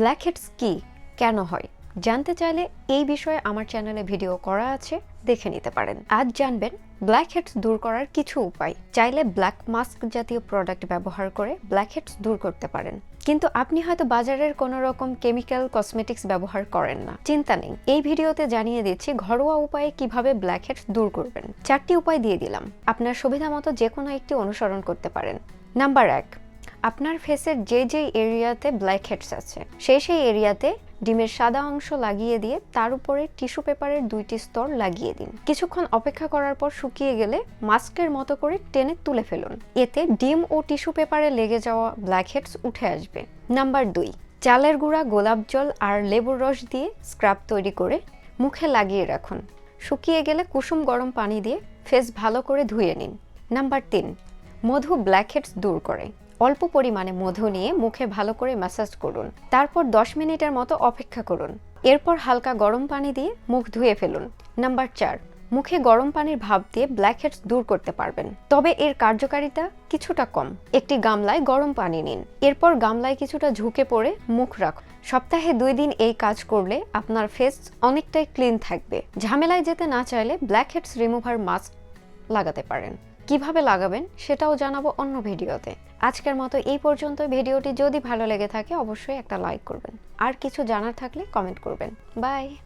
Black heads কি কেন হয়? জানতে চাইলে এই বিষয়ে আমার চ্যানেলে ভিডিও করা আছে, দেখে নিতে পারেন। আজ জানবেন ব্ল্যাক হেডস দূর করার কিছু উপায়। চাইলে ব্ল্যাক মাস্ক জাতীয় প্রোডাক্ট ব্যবহার করে ব্ল্যাক হেডস দূর করতে পারেন। কিন্তু আপনি হয়তো বাজারের কোনো রকম কেমিক্যাল, কসমেটিক্স ব্যবহার করেন না। চিন্তা নেই। এই ভিডিওতে জানিয়ে দিচ্ছি ঘরোয়া উপায়ে কীভাবে ব্ল্যাক হেডস দূর করবেন। চারটি উপায় দিয়ে দিলাম। আপনার সুবিধা মতো যে কোনো একটি অনুসরণ করতে পারেন। নাম্বার এক আপনার ফেসের যে যে এরিয়াতে ব্ল্যাক হেডস আছে, সেই সেই এরিয়াতে ডিমের সাদা অংশ লাগিয়ে দিয়ে তার উপরে টিস্যু পেপারের দুইটি স্তর লাগিয়ে দিন। কিছুক্ষণ অপেক্ষা করার পর শুকিয়ে গেলে মাস্কের মতো করে টেনে তুলে ফেলুন। এতে ডিম ও টিস্যু পেপারে লেগে যাওয়া ব্ল্যাক হেডস উঠে আসবে। নাম্বার দুই, চালের গুঁড়া, গোলাপ জল আর লেবুর রস দিয়ে স্ক্রাব তৈরি করে মুখে লাগিয়ে রাখুন। শুকিয়ে গেলে কুসুম গরম পানি দিয়ে ফেস ভালো করে ধুয়ে নিন। নাম্বার তিন, মধু ব্ল্যাকহেডস দূর করে। অল্প পরিমাণে মধু নিয়ে মুখে ভালো করে ম্যাসাজ করুন। তারপর 10 মিনিটের মতো অপেক্ষা করুন। এরপর হালকা গরম পানি দিয়ে মুখ ধুয়ে ফেলুন। নাম্বার চার, মুখে গরম পানির ভাব দিয়ে ব্ল্যাকহেডস দূর করতে পারবেন। তবে এর কার্যকারিতা কিছুটা কম। একটি গামলায় গরম পানি নিন। এরপর গামলায় কিছুটা ঝুঁকে পড়ে মুখ রাখুন। সপ্তাহে দুই দিন এই কাজ করলে আপনার ফেস অনেকটাই ক্লিন থাকবে। ঝামেলায় যেতে না চাইলে ব্ল্যাকহেডস রিমুভার মাস্ক লাগাতে পারেন। কীভাবে লাগাবেন সেটাও জানাব অন্য ভিডিওতে। আজকের মতো এই পর্যন্ত ভিডিওটি যদি ভালো লেগে থাকে, অবশ্যই একটা লাইক করবেন। আর কিছু জানার থাকলে কমেন্ট করবেন। বাই!